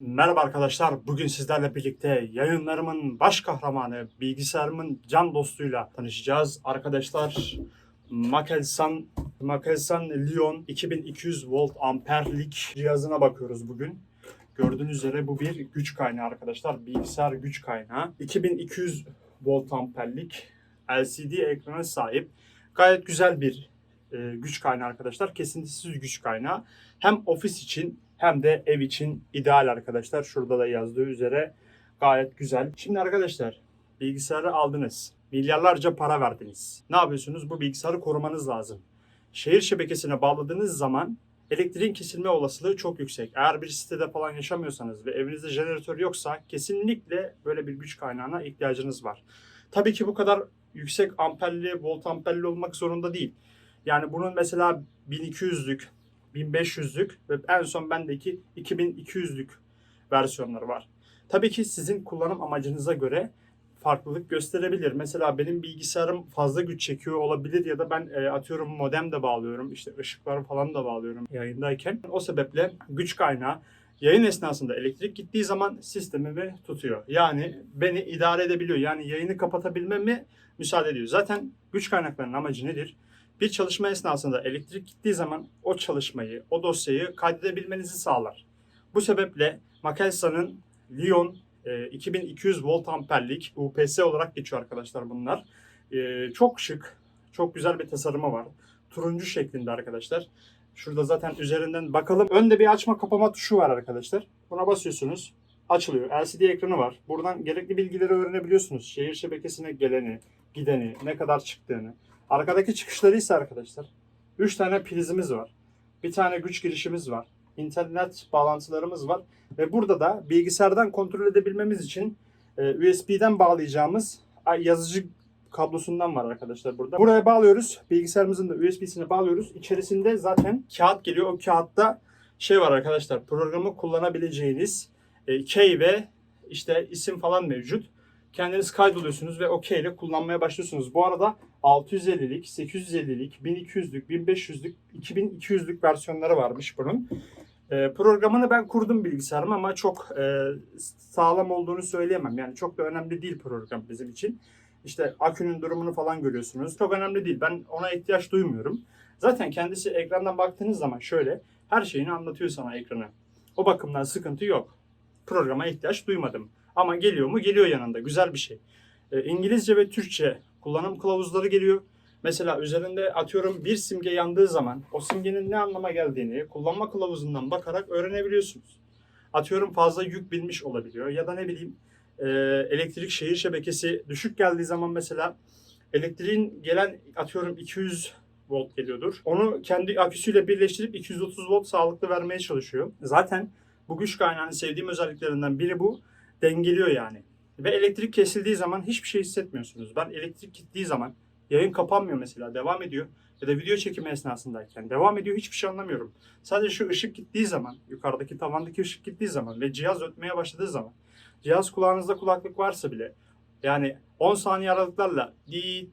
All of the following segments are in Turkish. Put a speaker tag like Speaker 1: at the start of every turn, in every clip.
Speaker 1: Merhaba arkadaşlar. Bugün sizlerle birlikte yayınlarımın baş kahramanı, bilgisayarımın can dostuyla tanışacağız. Arkadaşlar Makelsan Makelsan Lyon 2200 volt amperlik cihazına bakıyoruz bugün. Gördüğünüz üzere bu bir güç kaynağı arkadaşlar. Bilgisayar güç kaynağı. 2200 volt amperlik LCD ekrana sahip. Gayet güzel bir e, güç kaynağı arkadaşlar. Kesintisiz güç kaynağı. Hem ofis için hem de ev için ideal arkadaşlar. Şurada da yazdığı üzere gayet güzel. Şimdi arkadaşlar bilgisayarı aldınız. Milyarlarca para verdiniz. Ne yapıyorsunuz? Bu bilgisayarı korumanız lazım. Şehir şebekesine bağladığınız zaman elektriğin kesilme olasılığı çok yüksek. Eğer bir sitede falan yaşamıyorsanız ve evinizde jeneratör yoksa kesinlikle böyle bir güç kaynağına ihtiyacınız var. Tabii ki bu kadar yüksek amperli, volt amperli olmak zorunda değil. Yani bunun mesela 1200'lük, 1500'lük ve en son bendeki 2200'lük versiyonları var. Tabii ki sizin kullanım amacınıza göre farklılık gösterebilir. Mesela benim bilgisayarım fazla güç çekiyor olabilir ya da ben e, atıyorum modem de bağlıyorum, işte ışıkları falan da bağlıyorum yayındayken. O sebeple güç kaynağı yayın esnasında elektrik gittiği zaman sistemimi tutuyor. Yani beni idare edebiliyor. Yani yayını kapatabilmemi müsaade ediyor. Zaten güç kaynaklarının amacı nedir? Bir çalışma esnasında elektrik gittiği zaman o çalışmayı, o dosyayı kaydedebilmenizi sağlar. Bu sebeple Makelsa'nın Lyon e, 2200 volt amperlik UPS olarak geçiyor arkadaşlar bunlar. E, çok şık, çok güzel bir tasarımı var. Turuncu şeklinde arkadaşlar. Şurada zaten üzerinden bakalım. Önde bir açma kapama tuşu var arkadaşlar. Buna basıyorsunuz. Açılıyor. LCD ekranı var. Buradan gerekli bilgileri öğrenebiliyorsunuz. Şehir şebekesine geleni, gideni, ne kadar çıktığını. Arkadaki çıkışları ise arkadaşlar 3 tane prizimiz var. Bir tane güç girişimiz var. İnternet bağlantılarımız var. Ve burada da bilgisayardan kontrol edebilmemiz için e, USB'den bağlayacağımız ay, yazıcı kablosundan var arkadaşlar burada. Buraya bağlıyoruz. Bilgisayarımızın da USB'sine bağlıyoruz. İçerisinde zaten kağıt geliyor. O kağıtta şey var arkadaşlar. Programı kullanabileceğiniz e, key ve işte isim falan mevcut. Kendiniz kaydoluyorsunuz ve OK ile kullanmaya başlıyorsunuz. Bu arada 650'lik, 850'lik, 1200'lük, 1500'lük, 2200'lük versiyonları varmış bunun. E, programını ben kurdum bilgisayarıma ama çok e, sağlam olduğunu söyleyemem. Yani çok da önemli değil program bizim için. İşte akünün durumunu falan görüyorsunuz. Çok önemli değil. Ben ona ihtiyaç duymuyorum. Zaten kendisi ekrandan baktığınız zaman şöyle her şeyini anlatıyor sana ekrana. O bakımdan sıkıntı yok. Programa ihtiyaç duymadım. Ama geliyor mu? Geliyor yanında. Güzel bir şey. E, İngilizce ve Türkçe kullanım kılavuzları geliyor. Mesela üzerinde atıyorum bir simge yandığı zaman o simgenin ne anlama geldiğini kullanma kılavuzundan bakarak öğrenebiliyorsunuz. Atıyorum fazla yük binmiş olabiliyor ya da ne bileyim e, elektrik şehir şebekesi düşük geldiği zaman mesela elektriğin gelen atıyorum 200 volt geliyordur. Onu kendi aküsüyle birleştirip 230 volt sağlıklı vermeye çalışıyor. Zaten bu güç kaynağının sevdiğim özelliklerinden biri bu. Dengeliyor yani. Ve elektrik kesildiği zaman hiçbir şey hissetmiyorsunuz. Ben elektrik gittiği zaman yayın kapanmıyor mesela devam ediyor. Ya da video çekimi esnasındayken devam ediyor hiçbir şey anlamıyorum. Sadece şu ışık gittiği zaman yukarıdaki tavandaki ışık gittiği zaman ve cihaz ötmeye başladığı zaman cihaz kulağınızda kulaklık varsa bile yani 10 saniye aralıklarla di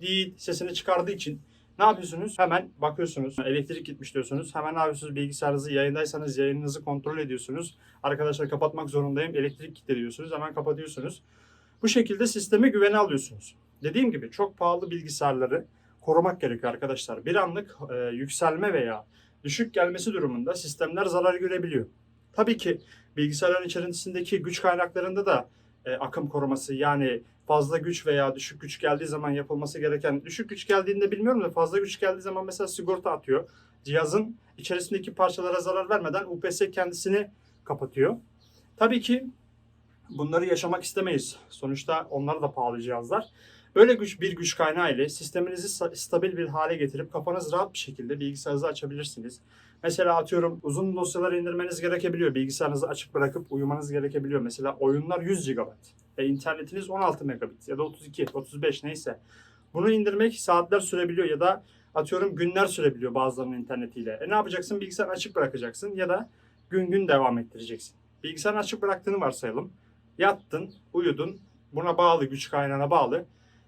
Speaker 1: di sesini çıkardığı için ne yapıyorsunuz? Hemen bakıyorsunuz. Elektrik gitmiş diyorsunuz. Hemen ne yapıyorsunuz? Bilgisayarınızı yayındaysanız yayınınızı kontrol ediyorsunuz. Arkadaşlar kapatmak zorundayım. Elektrik gitti diyorsunuz. Hemen kapatıyorsunuz. Bu şekilde sisteme güvene alıyorsunuz. Dediğim gibi çok pahalı bilgisayarları korumak gerekiyor arkadaşlar. Bir anlık e, yükselme veya düşük gelmesi durumunda sistemler zarar görebiliyor. Tabii ki bilgisayarların içerisindeki güç kaynaklarında da e, akım koruması yani fazla güç veya düşük güç geldiği zaman yapılması gereken düşük güç geldiğinde bilmiyorum da fazla güç geldiği zaman mesela sigorta atıyor. Cihazın içerisindeki parçalara zarar vermeden UPS kendisini kapatıyor. Tabii ki bunları yaşamak istemeyiz. Sonuçta onlar da pahalı cihazlar. Böyle güç bir güç kaynağı ile sisteminizi sta- stabil bir hale getirip kafanız rahat bir şekilde bilgisayarınızı açabilirsiniz. Mesela atıyorum uzun dosyaları indirmeniz gerekebiliyor. Bilgisayarınızı açık bırakıp uyumanız gerekebiliyor. Mesela oyunlar 100 GB ve internetiniz 16 megabit ya da 32, 35 neyse. Bunu indirmek saatler sürebiliyor ya da atıyorum günler sürebiliyor bazılarının internetiyle. E ne yapacaksın? Bilgisayarı açık bırakacaksın ya da gün gün devam ettireceksin. Bilgisayarı açık bıraktığını varsayalım. Yattın, uyudun. Buna bağlı, güç kaynağına bağlı.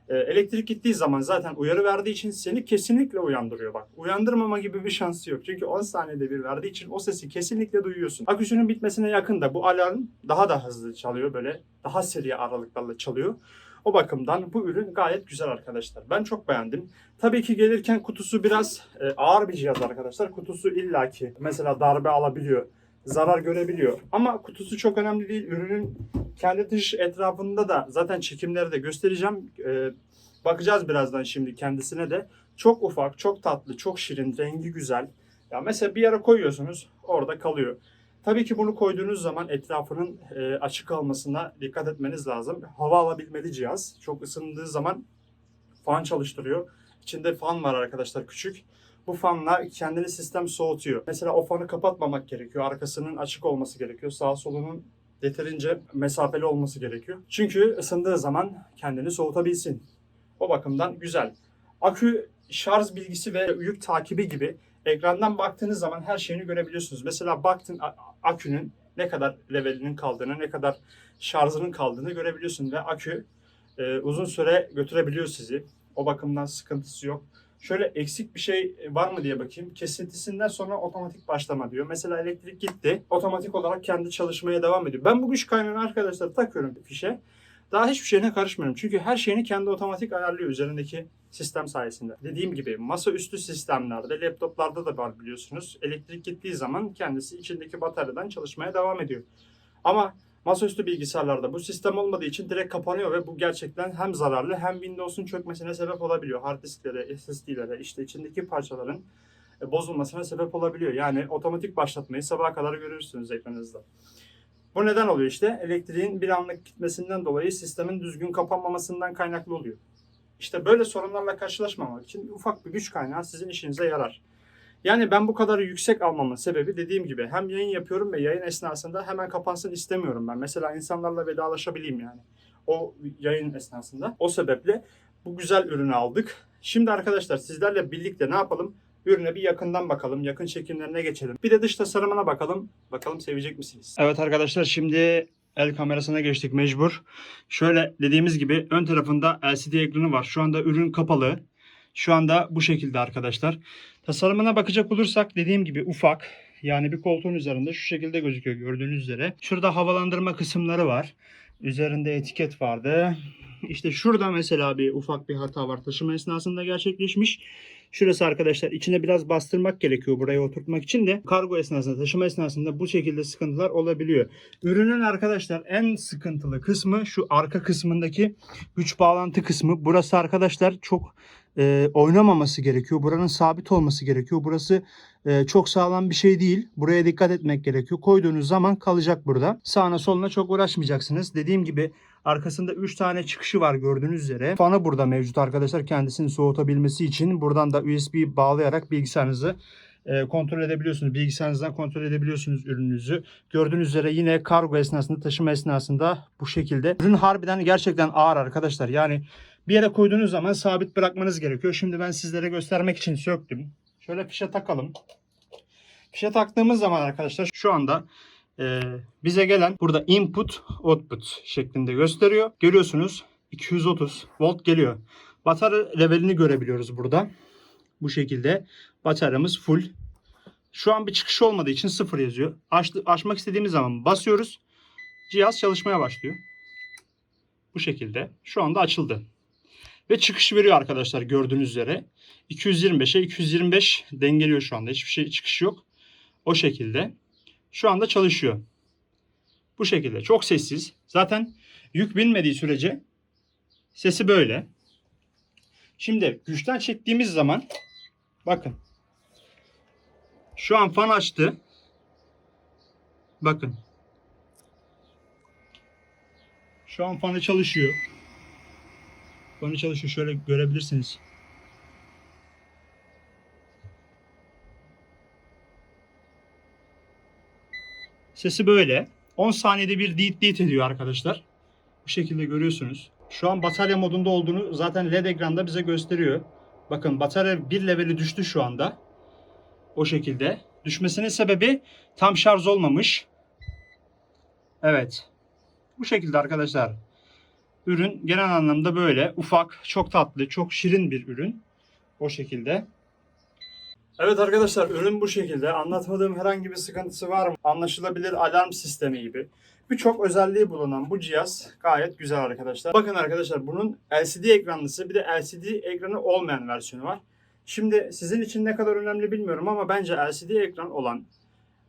Speaker 1: E, elektrik gittiği zaman zaten uyarı verdiği için seni kesinlikle uyandırıyor bak. Uyandırmama gibi bir şansı yok. Çünkü 10 saniyede bir verdiği için o sesi kesinlikle duyuyorsun. Aküsünün bitmesine yakın da bu alarm daha da hızlı çalıyor böyle. Daha seri aralıklarla çalıyor. O bakımdan bu ürün gayet güzel arkadaşlar. Ben çok beğendim. Tabii ki gelirken kutusu biraz e, ağır bir cihaz arkadaşlar. Kutusu illaki mesela darbe alabiliyor, zarar görebiliyor. Ama kutusu çok önemli değil. Ürünün kendi dış etrafında da zaten çekimleri de göstereceğim. E, bakacağız birazdan şimdi kendisine de. Çok ufak, çok tatlı, çok şirin, rengi güzel. Ya mesela bir yere koyuyorsunuz, orada kalıyor. Tabii ki bunu koyduğunuz zaman etrafının e, açık kalmasına dikkat etmeniz lazım. Hava alabilmeli cihaz. Çok ısındığı zaman fan çalıştırıyor. İçinde fan var arkadaşlar küçük. Bu fanla kendini sistem soğutuyor. Mesela o fanı kapatmamak gerekiyor. Arkasının açık olması gerekiyor. Sağ solunun yeterince mesafeli olması gerekiyor. Çünkü ısındığı zaman kendini soğutabilsin. O bakımdan güzel. Akü şarj bilgisi ve yük takibi gibi ekrandan baktığınız zaman her şeyini görebiliyorsunuz. Mesela baktın akünün ne kadar levelinin kaldığını, ne kadar şarjının kaldığını görebiliyorsun ve akü e, uzun süre götürebiliyor sizi. O bakımdan sıkıntısı yok. Şöyle eksik bir şey var mı diye bakayım. Kesintisinden sonra otomatik başlama diyor. Mesela elektrik gitti. Otomatik olarak kendi çalışmaya devam ediyor. Ben bu güç kaynağını arkadaşlar takıyorum fişe. Daha hiçbir şeyine karışmıyorum. Çünkü her şeyini kendi otomatik ayarlıyor üzerindeki sistem sayesinde. Dediğim gibi masaüstü sistemlerde, laptoplarda da var biliyorsunuz. Elektrik gittiği zaman kendisi içindeki bataryadan çalışmaya devam ediyor. Ama masaüstü bilgisayarlarda bu sistem olmadığı için direkt kapanıyor ve bu gerçekten hem zararlı hem Windows'un çökmesine sebep olabiliyor. Hard disklere, SSD'lere, işte içindeki parçaların e, bozulmasına sebep olabiliyor. Yani otomatik başlatmayı sabaha kadar görürsünüz ekranınızda. Bu neden oluyor işte? Elektriğin bir anlık gitmesinden dolayı sistemin düzgün kapanmamasından kaynaklı oluyor. İşte böyle sorunlarla karşılaşmamak için ufak bir güç kaynağı sizin işinize yarar. Yani ben bu kadar yüksek almamın sebebi dediğim gibi hem yayın yapıyorum ve yayın esnasında hemen kapansın istemiyorum ben. Mesela insanlarla vedalaşabileyim yani. O yayın esnasında. O sebeple bu güzel ürünü aldık. Şimdi arkadaşlar sizlerle birlikte ne yapalım? Ürüne bir yakından bakalım. Yakın çekimlerine geçelim. Bir de dış tasarımına bakalım. Bakalım sevecek misiniz? Evet arkadaşlar şimdi el kamerasına geçtik mecbur. Şöyle dediğimiz gibi ön tarafında LCD ekranı var. Şu anda ürün kapalı. Şu anda bu şekilde arkadaşlar. Tasarımına bakacak olursak dediğim gibi ufak. Yani bir koltuğun üzerinde şu şekilde gözüküyor gördüğünüz üzere. Şurada havalandırma kısımları var. Üzerinde etiket vardı. İşte şurada mesela bir ufak bir hata var. Taşıma esnasında gerçekleşmiş. Şurası arkadaşlar içine biraz bastırmak gerekiyor buraya oturtmak için de kargo esnasında taşıma esnasında bu şekilde sıkıntılar olabiliyor. Ürünün arkadaşlar en sıkıntılı kısmı şu arka kısmındaki güç bağlantı kısmı. Burası arkadaşlar çok e, oynamaması gerekiyor. Buranın sabit olması gerekiyor. Burası e, çok sağlam bir şey değil. Buraya dikkat etmek gerekiyor. Koyduğunuz zaman kalacak burada. Sağına soluna çok uğraşmayacaksınız. Dediğim gibi arkasında 3 tane çıkışı var gördüğünüz üzere. Fanı burada mevcut arkadaşlar kendisini soğutabilmesi için. Buradan da USB bağlayarak bilgisayarınızı kontrol edebiliyorsunuz. Bilgisayarınızdan kontrol edebiliyorsunuz ürününüzü. Gördüğünüz üzere yine kargo esnasında, taşıma esnasında bu şekilde. Ürün harbiden gerçekten ağır arkadaşlar. Yani bir yere koyduğunuz zaman sabit bırakmanız gerekiyor. Şimdi ben sizlere göstermek için söktüm. Şöyle fişe takalım. Fişe taktığımız zaman arkadaşlar şu anda e, bize gelen burada input output şeklinde gösteriyor. Görüyorsunuz 230 volt geliyor. Batarya levelini görebiliyoruz burada. Bu şekilde bataryamız full. Şu an bir çıkış olmadığı için sıfır yazıyor. Aç, açmak istediğimiz zaman basıyoruz. Cihaz çalışmaya başlıyor. Bu şekilde. Şu anda açıldı. Ve çıkış veriyor arkadaşlar gördüğünüz üzere. 225'e 225 dengeliyor şu anda. Hiçbir şey çıkış yok. O şekilde. Şu anda çalışıyor. Bu şekilde. Çok sessiz. Zaten yük binmediği sürece sesi böyle. Şimdi güçten çektiğimiz zaman bakın. Şu an fan açtı. Bakın. Şu an fanı çalışıyor. Fanı çalışıyor. Şöyle görebilirsiniz. Sesi böyle. 10 saniyede bir deet deet ediyor arkadaşlar. Bu şekilde görüyorsunuz. Şu an batarya modunda olduğunu zaten LED ekranda bize gösteriyor. Bakın batarya bir leveli düştü şu anda. O şekilde. Düşmesinin sebebi tam şarj olmamış. Evet. Bu şekilde arkadaşlar. Ürün genel anlamda böyle ufak, çok tatlı, çok şirin bir ürün. O şekilde. Evet arkadaşlar ürün bu şekilde. Anlatmadığım herhangi bir sıkıntısı var mı? Anlaşılabilir alarm sistemi gibi. Birçok özelliği bulunan bu cihaz gayet güzel arkadaşlar. Bakın arkadaşlar bunun LCD ekranlısı bir de LCD ekranı olmayan versiyonu var. Şimdi sizin için ne kadar önemli bilmiyorum ama bence LCD ekran olan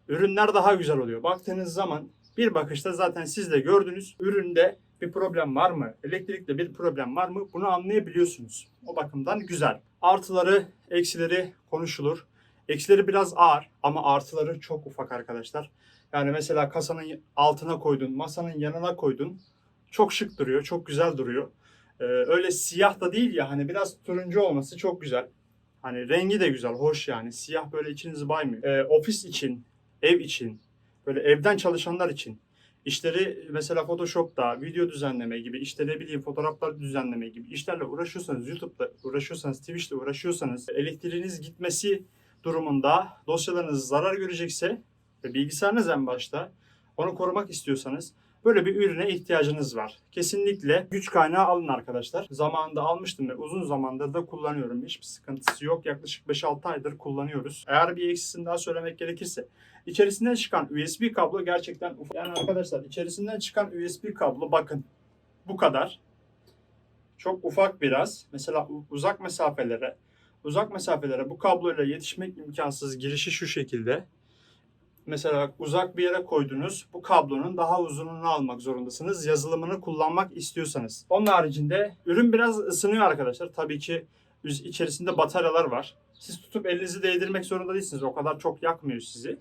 Speaker 1: ürünler daha güzel oluyor. Baktığınız zaman bir bakışta zaten siz de gördünüz. Üründe bir problem var mı? Elektrikte bir problem var mı? Bunu anlayabiliyorsunuz. O bakımdan güzel. Artıları, eksileri konuşulur. Eksileri biraz ağır ama artıları çok ufak arkadaşlar. Yani mesela kasanın altına koydun, masanın yanına koydun. Çok şık duruyor, çok güzel duruyor. Ee, öyle siyah da değil ya hani biraz turuncu olması çok güzel. Hani rengi de güzel, hoş yani. Siyah böyle içinizi baymıyor. Ee, ofis için, ev için, böyle evden çalışanlar için işleri mesela Photoshop'ta video düzenleme gibi, işte ne bileyim fotoğraflar düzenleme gibi işlerle uğraşıyorsanız, YouTube'da uğraşıyorsanız, Twitch'te uğraşıyorsanız, elektriğiniz gitmesi durumunda dosyalarınız zarar görecekse ve bilgisayarınız en başta onu korumak istiyorsanız böyle bir ürüne ihtiyacınız var. Kesinlikle güç kaynağı alın arkadaşlar. Zamanında almıştım ve uzun zamandır da kullanıyorum. Hiçbir sıkıntısı yok. Yaklaşık 5-6 aydır kullanıyoruz. Eğer bir eksisini daha söylemek gerekirse içerisinden çıkan USB kablo gerçekten ufak. Yani arkadaşlar içerisinden çıkan USB kablo bakın bu kadar. Çok ufak biraz. Mesela uzak mesafelere uzak mesafelere bu kabloyla yetişmek imkansız girişi şu şekilde. Mesela uzak bir yere koydunuz. Bu kablonun daha uzununu almak zorundasınız. Yazılımını kullanmak istiyorsanız. Onun haricinde ürün biraz ısınıyor arkadaşlar. Tabii ki içerisinde bataryalar var. Siz tutup elinizi değdirmek zorunda değilsiniz. O kadar çok yakmıyor sizi.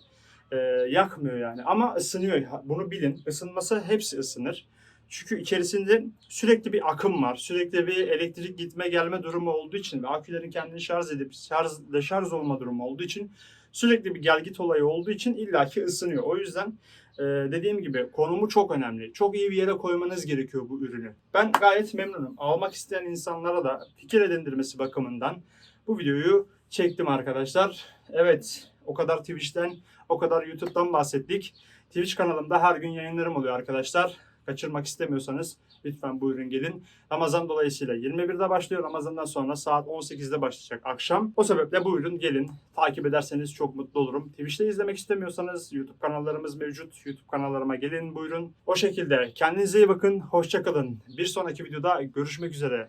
Speaker 1: Ee, yakmıyor yani. Ama ısınıyor. Bunu bilin. Isınması hepsi ısınır. Çünkü içerisinde sürekli bir akım var. Sürekli bir elektrik gitme gelme durumu olduğu için ve akülerin kendini şarj edip şarj, deşarj olma durumu olduğu için sürekli bir gel git olayı olduğu için illaki ısınıyor. O yüzden e, dediğim gibi konumu çok önemli. Çok iyi bir yere koymanız gerekiyor bu ürünü. Ben gayet memnunum. Almak isteyen insanlara da fikir edindirmesi bakımından bu videoyu çektim arkadaşlar. Evet o kadar Twitch'ten o kadar YouTube'dan bahsettik. Twitch kanalımda her gün yayınlarım oluyor arkadaşlar. Kaçırmak istemiyorsanız lütfen buyurun gelin. Ramazan dolayısıyla 21'de başlıyor. Ramazan'dan sonra saat 18'de başlayacak akşam. O sebeple buyurun gelin. Takip ederseniz çok mutlu olurum. Twitch'te izlemek istemiyorsanız YouTube kanallarımız mevcut. YouTube kanallarıma gelin buyurun. O şekilde kendinize iyi bakın. Hoşçakalın. Bir sonraki videoda görüşmek üzere.